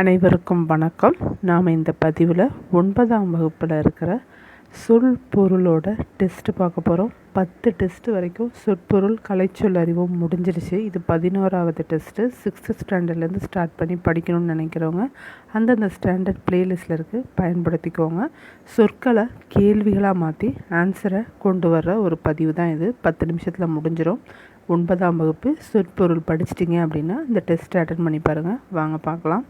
அனைவருக்கும் வணக்கம். நாம் இந்த பதிவில் ஒன்பதாம் வகுப்பில் இருக்கிற சொல் பொருளோட டெஸ்ட்டு பார்க்க போகிறோம் பத்து டெஸ்ட் வரைக்கும் சொற்பொருள் கலைச்சொல் அறிவும் முடிஞ்சிருச்சு இது பதினோராவது டெஸ்ட்டு சிக்ஸ்த்து ஸ்டாண்டர்ட்லேருந்து ஸ்டார்ட் பண்ணி படிக்கணும்னு நினைக்கிறவங்க அந்தந்த ஸ்டாண்டர்ட் ப்ளேலிஸ்ட்டில் இருக்குது பயன்படுத்திக்கோங்க. சொற்களை கேள்விகளாக மாற்றி ஆன்சரை கொண்டு வர்ற ஒரு பதிவு தான் இது. பத்து நிமிஷத்தில் முடிஞ்சிடும் ஒன்பதாம் வகுப்பு சொற்பொருள் படிச்சிட்டிங்க அப்படின்னா இந்த டெஸ்ட் அட்டன் பண்ணி பாருங்கள் வாங்க பார்க்கலாம்.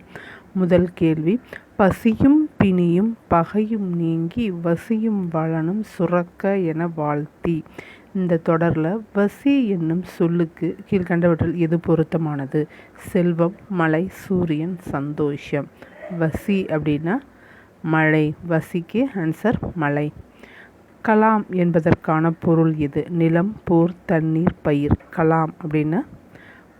முதல் கேள்வி. பசியும் பிணியும் பகையும் நீங்கி வசியும் வளனும் சுரக்க என வாழ்த்தி. இந்த தொடரில் வசி என்னும் சொல்லுக்கு கீழ்கண்டவற்றில் எது பொருத்தமானது? செல்வம் மலை சூரியன் சந்தோஷம். வசி அப்படின்னா மழை. வசிக்கு ஆன்சர் மழை. கலாம் என்பதற்கான பொருள் இது நிலம் போர் தண்ணீர் பயிர் கலாம் அப்படின்னா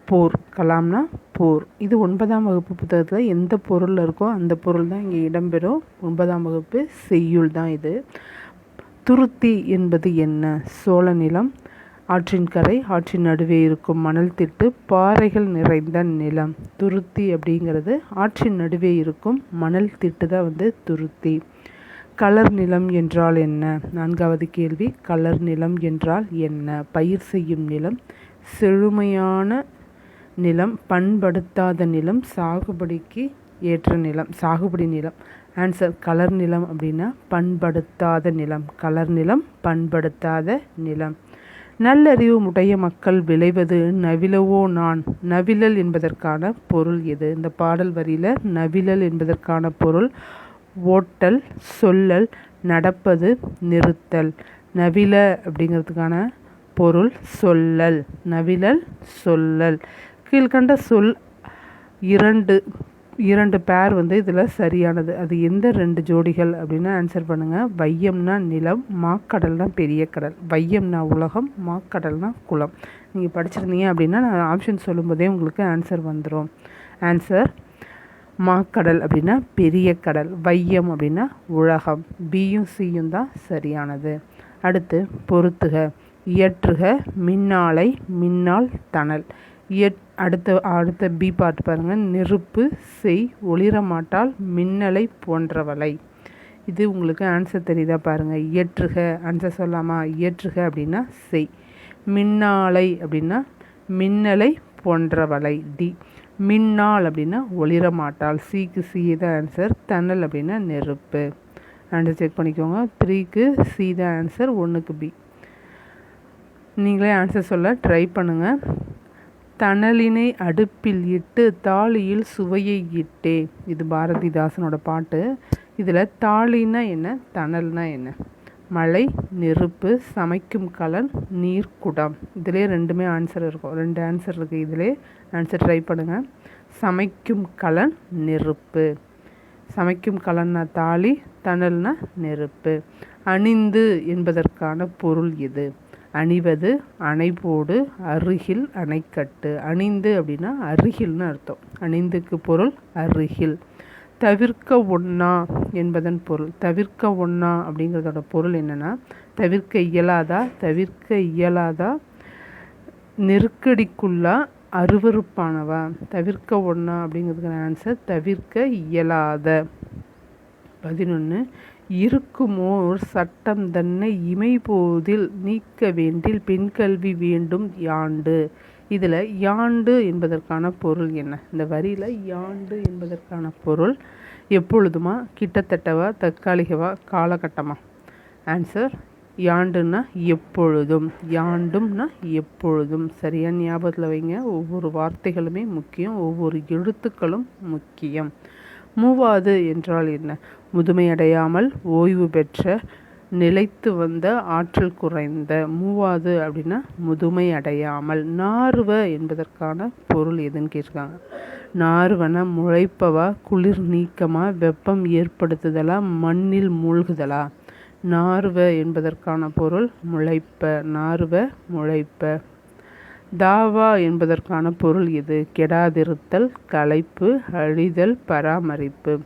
போர் கலாம்னா போர். இது ஒன்பதாம் வகுப்பு புத்தகத்தில் எந்த பொருளில் இருக்கோ அந்த பொருள் தான் இங்கே இடம்பெறும். ஒன்பதாம் வகுப்பு செய்யுள் தான் இது. துருத்தி என்பது என்ன? சோழ நிலம். ஆற்றின் கரை ஆற்றின் நடுவே இருக்கும் மணல் திட்டு பாறைகள் நிறைந்த நிலம். துருத்தி அப்படிங்கிறது ஆற்றின் நடுவே இருக்கும் மணல் திட்டு தான் வந்து துருத்தி. கலர் நிலம் என்றால் என்ன? நான்காவது கேள்வி கலர் நிலம் என்றால் என்ன? பயிர் செய்யும் நிலம் செழுமையான நிலம் பண்படுத்தாத நிலம் சாகுபடிக்கு ஏற்ற நிலம் சாகுபடி நிலம். ஆன்சர் கலர் நிலம் அப்படின்னா பண்படுத்தாத நிலம். கலர் நிலம் பண்படுத்தாத நிலம். நல்லறிவு உடைய மக்கள் விளைவது நவிலவோ நான்? நவிழல் என்பதற்கான பொருள் எது? இந்த பாடல் வரியில் நவிழல் என்பதற்கான பொருள் ஓட்டல் சொல்லல் நடப்பது நிறுத்தல். நவில அப்படிங்கிறதுக்கான பொருள் சொல்லல். நவிழல் சொல்லல். கீழ்கண்ட சொல் இரண்டு இரண்டு பேர் வந்து இதில் சரியானது. அது எந்த ரெண்டு ஜோடிகள் அப்படின்னு ஆன்சர் பண்ணுங்கள் வையம்னா நிலம் மாக்கடல்னா பெரிய கடல். வையம்னா உலகம் மாக்கடல்னா குளம். நீங்கள் படிச்சிருந்தீங்க அப்படின்னா நான் ஆப்ஷன் சொல்லும்போதே உங்களுக்கு ஆன்சர் வந்துடும் ஆன்சர் மாக்கடல் அப்படின்னா பெரிய கடல் வையம் அப்படின்னா உலகம் பியும் சியும் தான் சரியானது. அடுத்து பொருத்துக இயற்றுக மின்னாலை மின்னால் தணல். இயற் அடுத்த அடுத்த பி பாட்டு பாருங்கள் நெருப்பு செய் ஒளிரமாட்டால் மின்னலை போன்றவளை இது உங்களுக்கு ஆன்சர் தெரியுதா பாருங்கள் இயற்றுக ஆன்சர் சொல்லாமா? இயற்றுக அப்படின்னா செய். மின்னாலை அப்படின்னா மின்னலை போன்றவளை டி மின்னாள் அப்படின்னா ஒளிரமாட்டாள் சிக்கு சி தான் ஆன்சர் தணல் அப்படின்னா நெருப்பு. ஆன்சர் செக் பண்ணிக்கோங்க. த்ரீக்கு சி தான் ஆன்சர் ஒன்றுக்கு பி நீங்களே ஆன்சர் சொல்ல ட்ரை பண்ணுங்கள் தணலினை அடுப்பில் இட்டு தாலியில் சுவையை இட்டே. இது பாரதிதாசனோட பாட்டு. இதில் தாலினா என்ன? தணல்னா என்ன? மழை நெருப்பு சமைக்கும் கலன் நீர்க்குடம். இதிலே ரெண்டுமே ஆன்சர் இருக்கும். ரெண்டு ஆன்சர் இருக்குது இதிலே நினச்சி ட்ரை பண்ணுங்கள் சமைக்கும் கலன் நெருப்பு. சமைக்கும் கலன்னா தாலி தணல்னா நெருப்பு. அணிந்து என்பதற்கான பொருள் இது அணிவது அணைபோடு அருகில் அணைக்கட்டு. அணிந்து அப்படின்னா அருகில்னு அர்த்தம். அணிந்துக்கு பொருள் அருகில். தவிர்க்க ஒண்ணா என்பதன் பொருள். தவிர்க்க ஒண்ணா அப்படிங்கிறதோட பொருள் என்னென்னா தவிர்க்க இயலாதா தவிர்க்க இயலாதா நெருக்கடிக்குள்ளா அருவறுப்பானவா தவிர்க்க ஒன்றா அப்படிங்கிறதுக்கான ஆன்சர் தவிர்க்க இயலாத. பதினொன்று இருக்குமோர் சட்டம் தன்னை இமைபோதில் நீக்க வேண்டில் பெண் கல்வி வேண்டும் யாண்டு? இதில் யாண்டு என்பதற்கான பொருள் என்ன? இந்த வரியில் யாண்டு என்பதற்கான பொருள் எப்பொழுதுமா? கிட்டத்தட்டவா? தற்காலிகவா? காலகட்டமா? ஆன்சர் யாண்டுன்னா எப்பொழுதும் யாண்டும்னா எப்பொழுதும். சரியாக ஞாபகத்தில் வைங்க. ஒவ்வொரு வார்த்தைகளுமே முக்கியம் ஒவ்வொரு எழுத்துக்களும் முக்கியம். மூவாது என்றால் என்ன? முதுமையடையாமல் ஓய்வு பெற்ற நிலைத்து வந்த ஆற்றல் குறைந்த. மூவாது அப்படின்னா முதுமை அடையாமல் நார்வ என்பதற்கான பொருள் எதுன்னு கேட்டிருக்காங்க. நார்வன முளைப்பவா குளிர் நீக்கமாக வெப்பம் ஏற்படுத்துதலா மண்ணில் மூழ்குதலா? நார்வ என்பதற்கான பொருள் முளைப்ப நார்வ முளைப்ப. தாவா என்பதற்கான பொருள் இது. கெடாதிருத்தல் களைப்பு அழிதல் பராமரிப்பு.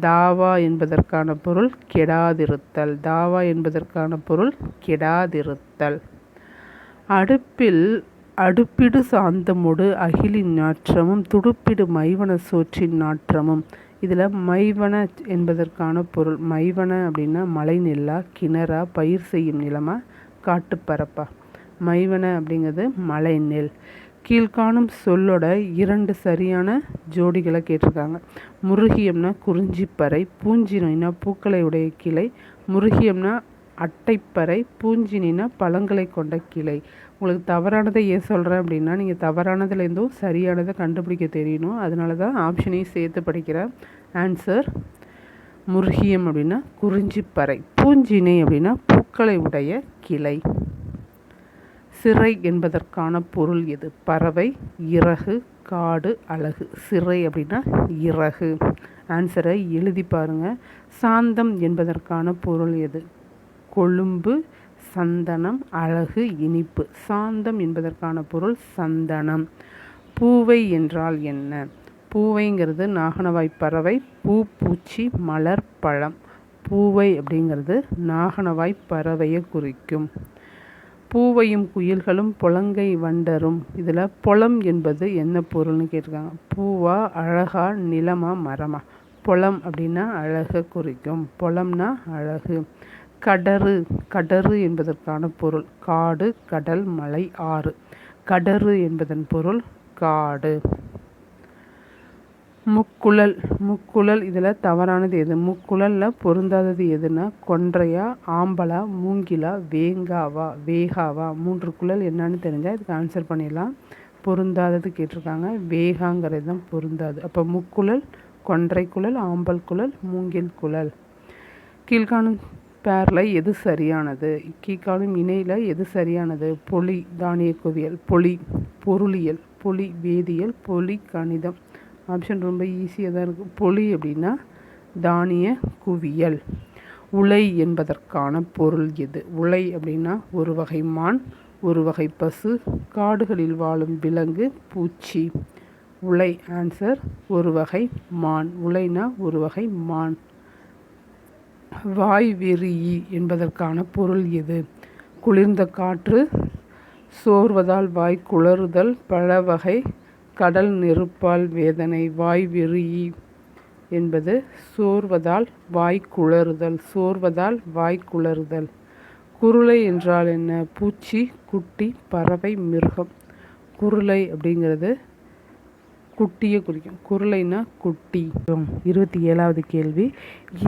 தாவா என்பதற்கான பொருள் கெடாதிருத்தல். தாவா என்பதற்கான பொருள் கெடாதிருத்தல். அடுப்பில் அடுப்பிடு சாந்தமொடு அகிலின் நாற்றமும் துடுப்பிடு மைவன சோற்றின் நாற்றமும். இதில் மைவன என்பதற்கான பொருள். மைவன அப்படின்னா மலை நெல்லா கிணறா பயிர் செய்யும் நிலமா? காட்டுப்பரப்பா. மைவன அப்படிங்கிறது மலை நெல். கீழ்காணும் சொல்லோட இரண்டு சரியான ஜோடிகளை கேட்டிருக்காங்க. முருகியம்னா குறிஞ்சிப்பறை பூஞ்சினா பூக்களை உடைய கிளை. முருகியம்னா அட்டைப்பறை பூஞ்சினா பழங்களை கொண்ட கிளை. உங்களுக்கு தவறானதை ஏன் சொல்கிறேன் அப்படின்னா நீங்கள் தவறானதுலேருந்தும் சரியானதை கண்டுபிடிக்க தெரியணும். அதனால தான் ஆப்ஷனையும் சேர்த்து படிக்கிறேன். ஆன்சர் முருகியம் அப்படின்னா குறிஞ்சிப்பறை பூஞ்சினை அப்படின்னா பூக்களை உடைய கிளை. சிறை என்பதற்கான பொருள் எது? பறவை இறகு காடு அழகு. சிறை அப்படின்னா இறகு. ஆன்சரை எழுதி பாருங்கள் சாந்தம் என்பதற்கான பொருள் எது? கொழும்பு சந்தனம் அழகு இனிப்பு. சாந்தம் என்பதற்கான பொருள் சந்தனம். பூவை என்றால் என்ன? பூவைங்கிறது நாகனவாய் பறவை பூ பூச்சி மலர் பழம். பூவை அப்படிங்கிறது நாகனவாய் பறவையை குறிக்கும். பூவையும் குயில்களும் புலங்கை வண்டரும். இதில் புலம் என்பது என்ன பொருள்னு கேட்டிருக்காங்க. பூவா அழகா நிலமா மரமா? புலம் அப்படின்னா அழகை குறிக்கும். புலம்னா அழகு. கடறு. கடறு என்பதற்கான பொருள். காடு கடல் மலை ஆறு. கடறு என்பதன் பொருள் காடு. முக்குழல். முக்குழல் இதில் தவறானது எது? முக்குழலில் பொருந்தாதது எதுனா? கொன்றையா ஆம்பலா மூங்கிலா வேங்காவா வேகாவா? மூன்று குழல் என்னன்னு தெரிஞ்சால் இதுக்கு ஆன்சர் பண்ணிடலாம். பொருந்தாதது கேட்டிருக்காங்க. வேகாங்கிறது தான் பொருந்தாது. அப்போ முக்குழல் கொன்றை குழல் ஆம்பல் குழல் மூங்கில் குழல். கீழ்காணும் பேரில் எது சரியானது? கீழ்காணும் இணையில் எது சரியானது? பொலி தானிய குவியல் பொலி பொருளியல் பொலி வேதியியல் பொலி கணிதம். ஆப்ஷன் ரொம்ப ஈஸியாக தான் இருக்குது பொலி அப்படின்னா தானிய குவியல் உலை என்பதற்கான பொருள் எது? உலை அப்படின்னா ஒரு வகை மான் ஒரு வகை பசு காடுகளில் வாழும் விலங்கு பூச்சி. உலை ஆன்சர் ஒரு வகை மான். உலைனா ஒரு வகை மான். வாய் வெறியி என்பதற்கான பொருள் எது? குளிர்ந்த காற்று சோர்வதால் வாய் குளறுதல் பல வகை கடல் நெருப்பால் வேதனை வாய் வெறியி என்பது சோர்வதால் வாய் குளறுதல் சோர்வதால் வாய் குளறுதல். குருளை என்றால் என்ன? பூச்சி குட்டி பறவை மிருகம். குருளை அப்படிங்கிறது குட்டியை குறிக்கும். குருளைனா குட்டி. இருபத்தி ஏழாவது கேள்வி.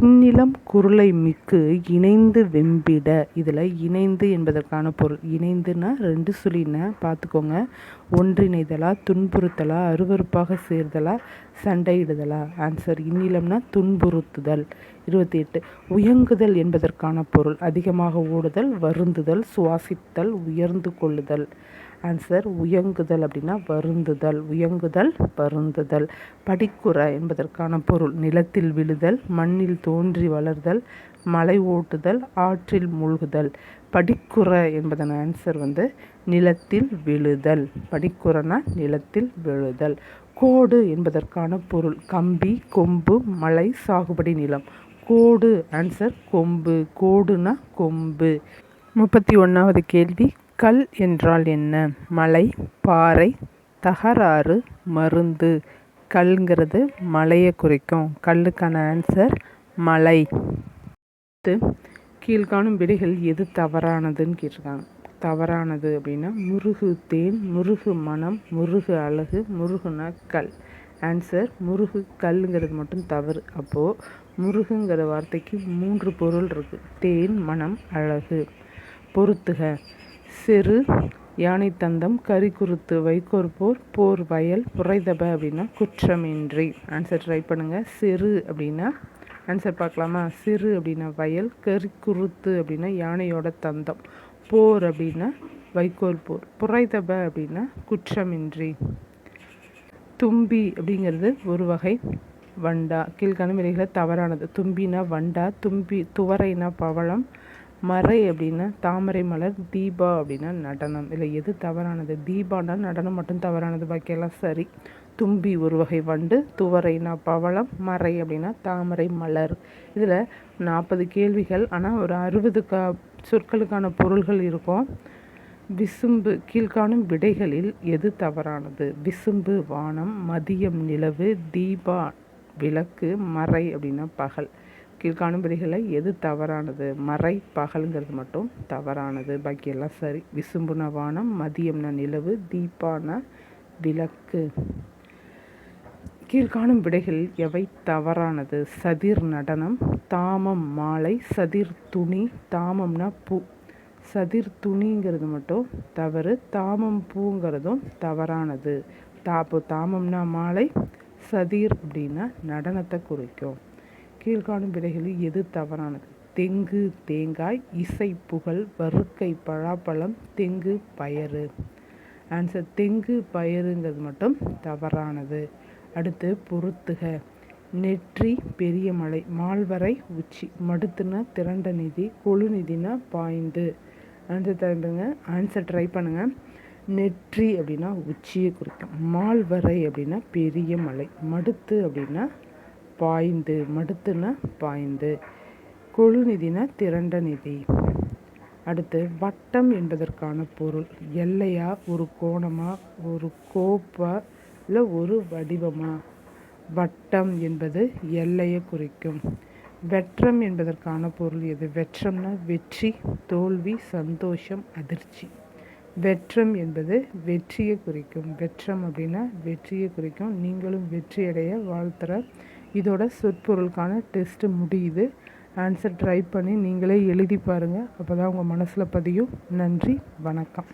இந்நிலம் குருளை மிக்கு இணைந்து வெம்பிட. இதில் இணைந்து என்பதற்கான பொருள். இணைந்துன்னா ரெண்டு சொல்லின பார்த்துக்கோங்க. ஒன்றிணைதலா துன்புறுத்தலா அருவறுப்பாக சேர்தலா சண்டையிடுதலா? ஆன்சர் இந்நிலம்னா துன்புறுத்துதல். இருபத்தி எட்டு உயங்குதல் என்பதற்கான பொருள். அதிகமாக ஓடுதல் வருந்துதல் சுவாசித்தல் உயர்ந்து கொள்ளுதல். ஆன்சர் உயங்குதல் அப்படின்னா வருந்துதல் உயங்குதல் வருந்துதல் படிக்குறை என்பதற்கான பொருள் நிலத்தில் விழுதல் மண்ணில் தோன்றி வளர்தல் மலை ஓட்டுதல் ஆற்றில் மூழ்குதல். படிக்குறை என்பதன் ஆன்சர் வந்து நிலத்தில் விழுதல். படிக்குறைனா நிலத்தில் விழுதல். கோடு என்பதற்கான பொருள் கம்பி கொம்பு மலை சாகுபடி நிலம். கோடு ஆன்சர் கொம்பு. கோடுனா கொம்பு. முப்பத்தி ஒன்றாவது கேள்வி கல் என்றால் என்ன? மலை பாறை தகராறு மருந்து. கல்ங்கிறது மலையை குறிக்கும். கல்லுக்கான ஆன்சர் மலை. கீழ்காணும் விடைகள் எது தவறானதுன்னு கேட்டிருக்காங்க. தவறானது அப்படின்னா முருகு தேன் முருகு மனம் முருகு அழகு முருகுனா கல். ஆன்சர் முருகு கல்லுங்கிறது மட்டும் தவறு. அப்போது முருகுங்கிற வார்த்தைக்கு மூன்று பொருள் இருக்குது தேன் மனம் அழகு. பொறுத்துக சிறு யானை தந்தம் கரிக்குருத்து வைக்கோர் போர் போர் வயல் புரைதப அப்படின்னா குற்றமின்றி. ஆன்சர் ட்ரை பண்ணுங்கள் சிறு அப்படின்னா ஆன்சர் பார்க்கலாமா? சிறு அப்படின்னா வயல் கரிக்குருத்து அப்படின்னா யானையோட தந்தம். போர் அப்படின்னா வைக்கோல் போர் புரைதப அப்படின்னா குற்றமின்றி. தும்பி அப்படிங்கிறது ஒரு வகை வண்டா. கீழ்காணும் விலைகளை தவறானது. தும்பினா வண்டா தும்பி துவரைனா பவளம் மறை அப்படின்னா தாமரை மலர் தீபா அப்படின்னா நடனம். இல்லை எது தவறானது? தீபானா நடனம் மட்டும் தவறானது. பாக்கியெல்லாம் சரி. தும்பி ஒரு வகை வண்டு துவரைனா பவளம் மறை அப்படின்னா தாமரை மலர். இதில் நாற்பது கேள்விகள். ஆனால் ஒரு அறுபது க சொற்களுக்கான பொருள்கள் இருக்கும். விசும்பு கீழ்காணும் விடைகளில் எது தவறானது? விசும்பு வானம் மதியம் நிலவு தீபா விளக்கு மறை அப்படின்னா பகல். கீழ்காணும் விடைகளில் எது தவறானது? மறை பகலுங்கிறது மட்டும் தவறானது. பாக்கியெல்லாம் சரி. விசும்புன வானம் மதியம்னா நிலவு தீபான விளக்கு. கீழ்காணும் விடைகள் எவை? தவறானது. சதிர் நடனம் தாமம் மாலை சதிர் துணி தாமம்னா பூ. சதிர் துணிங்கிறது மட்டும் தவறு. தாமம் பூங்கிறதும் தவறானது. தாப்பு தாமம்னா மாலை சதிர் அப்படின்னா நடனத்தை குறிக்கும். கீழ்காணும் விடைகளில் எது தவறானது? தெங்கு தேங்காய் இசை புகழ் வறுக்கை பழாப்பழம் தெங்கு பயறு. ஆன்சர் தெங்கு பயறுங்கிறது மட்டும் தவறானது. அடுத்து பொருத்துக. நெற்றி பெரிய மலை மால்வரை உச்சி மடுத்துனா திரண்ட நிதி கொழு நிதினா பாய்ந்து. ஆன்சர் தருங்க ஆன்சர் ட்ரை பண்ணுங்கள் நெற்றி அப்படின்னா உச்சியை குறிக்கும். மால்வரை அப்படின்னா பெரிய மலை மடுத்து அப்படின்னா பாய்ந்து மடுத்துனா பாய்ந்து. கொழுநிதினா திரண்ட நிதி. அடுத்து வட்டம் என்பதற்கான பொருள். எல்லையா ஒரு கோணமா ஒரு கோப்பா இல்லை ஒரு வடிவமா? வட்டம் என்பது எல்லையை குறிக்கும். வெற்றம் என்பதற்கான பொருள் எது? வெற்றம்னா வெற்றி தோல்வி சந்தோஷம் அதிர்ச்சி. வெற்றம் என்பது வெற்றியை குறிக்கும். வெற்றம் அப்படின்னா வெற்றியை குறிக்கும். நீங்களும் வெற்றியடைய வாழ்த்துற இதோட சொற்பொருளுக்கான டெஸ்ட்டு முடியுது. ஆன்சர் ட்ரை பண்ணி நீங்களே எழுதி பாருங்கள் அப்போ தான் உங்கள் மனசில் பதியும். நன்றி வணக்கம்.